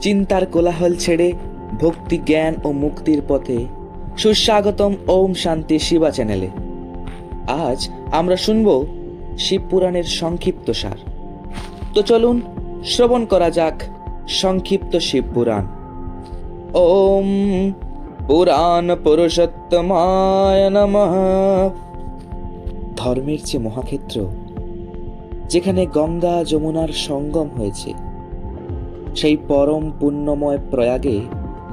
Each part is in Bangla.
চিন্তার কোলাহল ছেড়ে ভক্তি, জ্ঞান ও মুক্তির পথে সুস্বাগতম ওম শান্তি শিবা চ্যানেলে। আজ আমরা শুনব শিব পুরাণের সংক্ষিপ্ত সার। তো চলুন শ্রবণ করা যাক সংক্ষিপ্ত শিব পুরাণ। ওম পুরাণ পুরুষোত্তমায় নমঃ। ধর্মের যে মহাক্ষেত্র, যেখানে গঙ্গা যমুনার সঙ্গম হয়েছে সেই পরম পুণ্যময় প্রয়াগে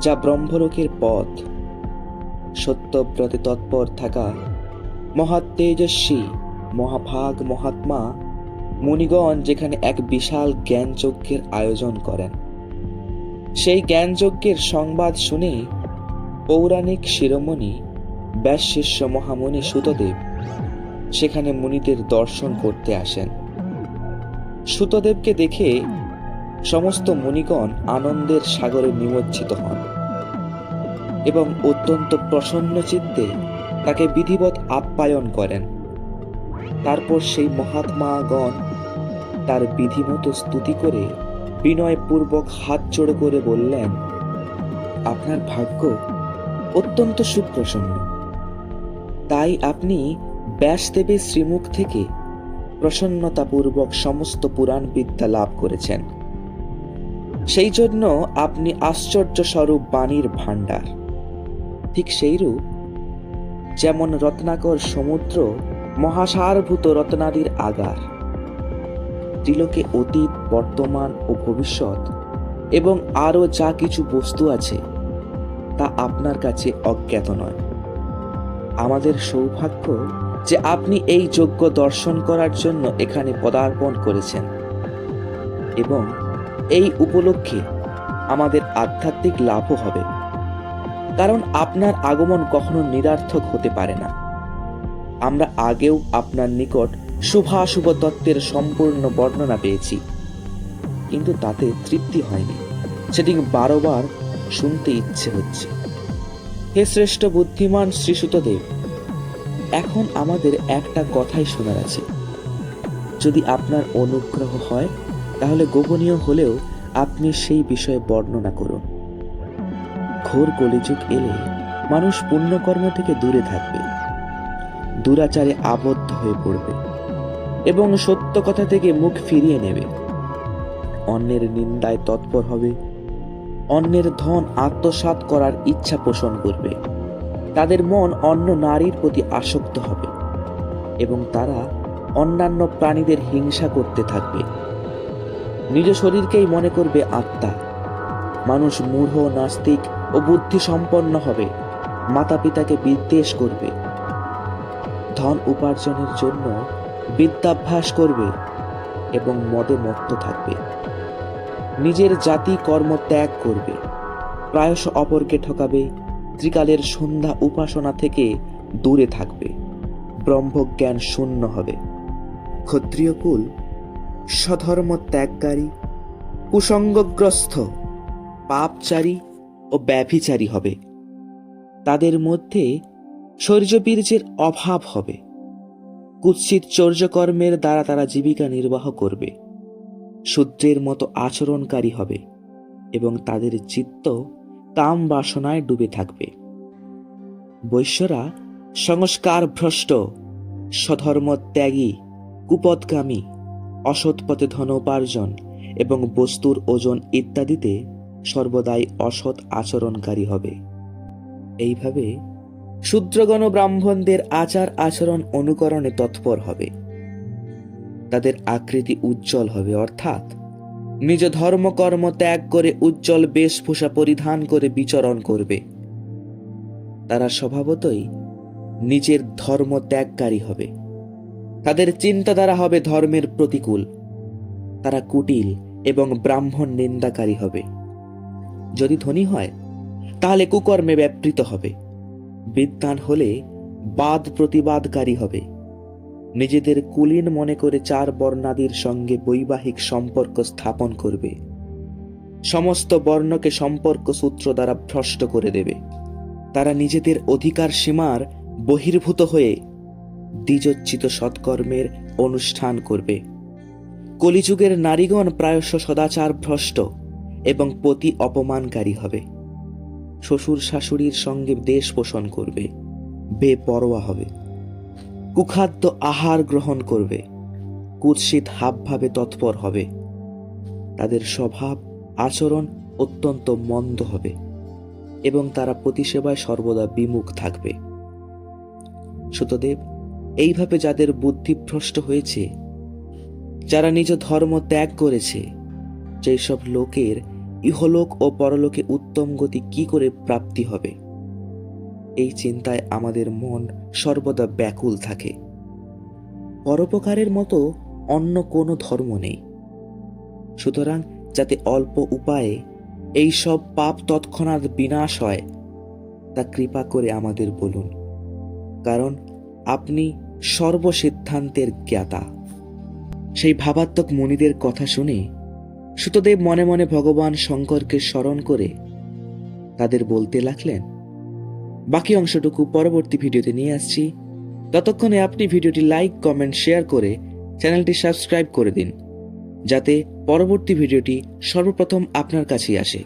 যা ব্রহ্মলোকের পথ। সত্যব্রতে তৎপর থাকা মহাতেজস্বী মহাভাগ মহাত্মা মুনিগণ যেখানে এক বিশাল জ্ঞানযজ্ঞের আয়োজন করেন। সেই জ্ঞানযজ্ঞের সংবাদ শুনে পৌরাণিক শিরোমণি ব্যাস শিষ্য মহামুনি সুতদেব সেখানে মুনিদের দর্শন করতে আসেন। সুতদেবকে দেখে সমস্ত মুনিগণ আনন্দের সাগরে নিমজ্জিত হন এবং অত্যন্ত প্রসন্ন চিত্তে তাকে বিধিবৎ আপ্যায়ন করেন। তারপর সেই মহাত্মাগণ তার বিধিমতো স্তুতি করে বিনয়পূর্বক হাত জোড় করে বললেন, আপনার ভাগ্য অত্যন্ত সুপ্রসন্ন। তাই আপনি ব্যাসদেবের শ্রীমুখ থেকে প্রসন্নতাপূর্বক সমস্ত পুরাণ বিদ্যা লাভ করেছেন। সেই জন্য আপনি আশ্চর্য স্বরূপ বাণীর ভাণ্ডার। ঠিক সেইরূপ যেমন রত্নাকর সমুদ্র মহাসারভূত রত্নাদির আগার। ত্রিলোকে অতীত, বর্তমান ও ভবিষ্যৎ এবং আরও যা কিছু বস্তু আছে, তা আপনার কাছে অজ্ঞাত নয়। আমাদের সৌভাগ্য যে আপনি এই যোগ্য দর্শন করার জন্য এখানে পদার্পণ করেছেন এবং এই উপলক্ষে আমাদের আধ্যাত্মিক লাভও হবে। কারণ আপনার আগমন কখনো নিরার্থক হতে পারে না। আমরা আগেও আপনার নিকট শুভাশুভ তত্ত্বের সম্পূর্ণ বর্ণনা পেয়েছি। কিন্তু তাতে তৃপ্তি হয়নি। সেটি বারবার শুনতে ইচ্ছে হচ্ছে। হে শ্রেষ্ঠ বুদ্ধিমান শ্রীসুতদেব এখন আমাদের একটা কথাই শোনার আছে। যদি আপনার অনুগ্রহ হয় তাহলে গোপনীয় হলেও আপনি সেই বিষয়ে বর্ণনা করুন। ঘোর কলিযুগ এলে মানুষ পুণ্যকর্ম থেকে দূরে থাকবে। দুরাচারে আবদ্ধ হয়ে পড়বে এবং সত্য কথা থেকে মুখ ফিরিয়ে নেবে। অন্যের নিন্দায় তৎপর হবে। অন্যের ধন আত্মসাৎ করার ইচ্ছা পোষণ করবে। তাদের মন অন্য নারীর প্রতি আসক্ত হবে এবং তারা অন্যান্য প্রাণীদের হিংসা করতে থাকবে। নিজ শরীরকেই মনে করবে আত্মা। মানুষ মূঢ়, নাস্তিক ও বুদ্ধি সম্পন্ন হবে। মাতা পিতাকে বিদ্বেষ করবে। ধন উপার্জনের জন্য বিদ্যাভ্যাস করবে এবং মদে মত্ত থাকবে। নিজের জাতি কর্ম ত্যাগ করবে। প্রায়শ অপরকে ঠকাবে, ত্রিকালের সন্ধ্যা উপাসনা থেকে দূরে থাকবে। ব্রহ্মজ্ঞান শূন্য হবে। ক্ষত্রিয় কুল স্বধর্ম ত্যাগকারী কুসঙ্গগ্রস্ত পাপচারী ও ব্যভিচারী হবে। তাদের মধ্যে শৌর্যবীর্যের অভাব হবে। কুৎসিত চৌর্যকর্মের দ্বারা তারা জীবিকা নির্বাহ করবে। শূদ্রের মতো আচরণকারী হবে এবং তাদের চিত্ত কাম বাসনায় ডুবে থাকবে। বৈশ্যরা সংস্কার ভ্রষ্ট স্বধর্ম ত্যাগী, কুপদগামী অসৎ পথে ধন উপার্জন এবং বস্তুর ওজন ইত্যাদিতে সর্বদাই অসৎ আচরণকারী হবে। এইভাবে শূদ্রগণ ব্রাহ্মণদের আচার আচরণ অনুকরণে তৎপর হবে। তাদের আকৃতি উজ্জ্বল হবে, অর্থাৎ নিজ ধর্মকর্ম ত্যাগ করে উজ্জ্বল বেশভূষা পরিধান করে বিচরণ করবে। তারা স্বভাবতই নিজের ধর্ম ত্যাগকারী হবে। তাদের চিন্তাধারা হবে ধর্মের প্রতিকূল। তারা কুটিল এবং ব্রাহ্মণ নিন্দাকারী হবে। যদি ধনী হয়, তাহলে কুকর্মে ব্যাপৃত হবে। বিদ্যান হলে বাদ প্রতিবাদকারী হবে। নিজেদের কুলীন মনে করে চার বর্ণাদির সঙ্গে বৈবাহিক সম্পর্ক স্থাপন করবে। সমস্ত বর্ণকে সম্পর্ক সূত্র দ্বারা ভ্রষ্ট করে দেবে। তারা নিজেদের অধিকার সীমার বহির্ভূত হয়ে দ্বিজোচ্চিত সৎকর্মের অনুষ্ঠান করবে। কলিযুগের নারীগণ প্রায়শ সদাচার ভ্রষ্ট এবং পতি অপমানকারী হবে। শ্বশুর শাশুড়ির সঙ্গে দেশ পোষণ করবে, বেপরোয়া হবে। কুখাদ্য আহার গ্রহণ করবে, কুৎসিত হাবভাবে তৎপর হবে। তাদের স্বভাব, আচরণ অত্যন্ত মন্দ হবে এবং তারা প্রতিসেবায় সর্বদা বিমুখ থাকবে। সুতদেব এইভাবে যাদের বুদ্ধিভ্রষ্ট হয়েছে, যারা নিজ ধর্ম ত্যাগ করেছে যেই সব লোকের ইহলোক ও পরলোকে উত্তম গতি কি করে প্রাপ্তি হবে? এই চিন্তায় আমাদের মন সর্বদা ব্যাকুল থাকে। পরোপকারের মতো অন্য কোনো ধর্ম নেই। সুতরাং যাতে অল্প উপায়ে এই সব পাপ তৎক্ষণাৎ বিনাশ হয়, তা কৃপা করে আমাদের বলুন। কারণ আপনি সর্বসিদ্ধান্তের জ্ঞাতা। সেই ভাবাত্মক মুনিদের কথা শুনে সুতদেব মনে মনে ভগবান শঙ্করকে স্মরণ করে তাদের বলতে লাগলেন, বাকি অংশটুকু পরবর্তী ভিডিওতে নিয়ে আসছি। ততক্ষণে আপনি ভিডিওটি লাইক, কমেন্ট, শেয়ার করে চ্যানেলটি সাবস্ক্রাইব করে দিন, যাতে পরবর্তী ভিডিওটি সর্বপ্রথম আপনার কাছেই আসে।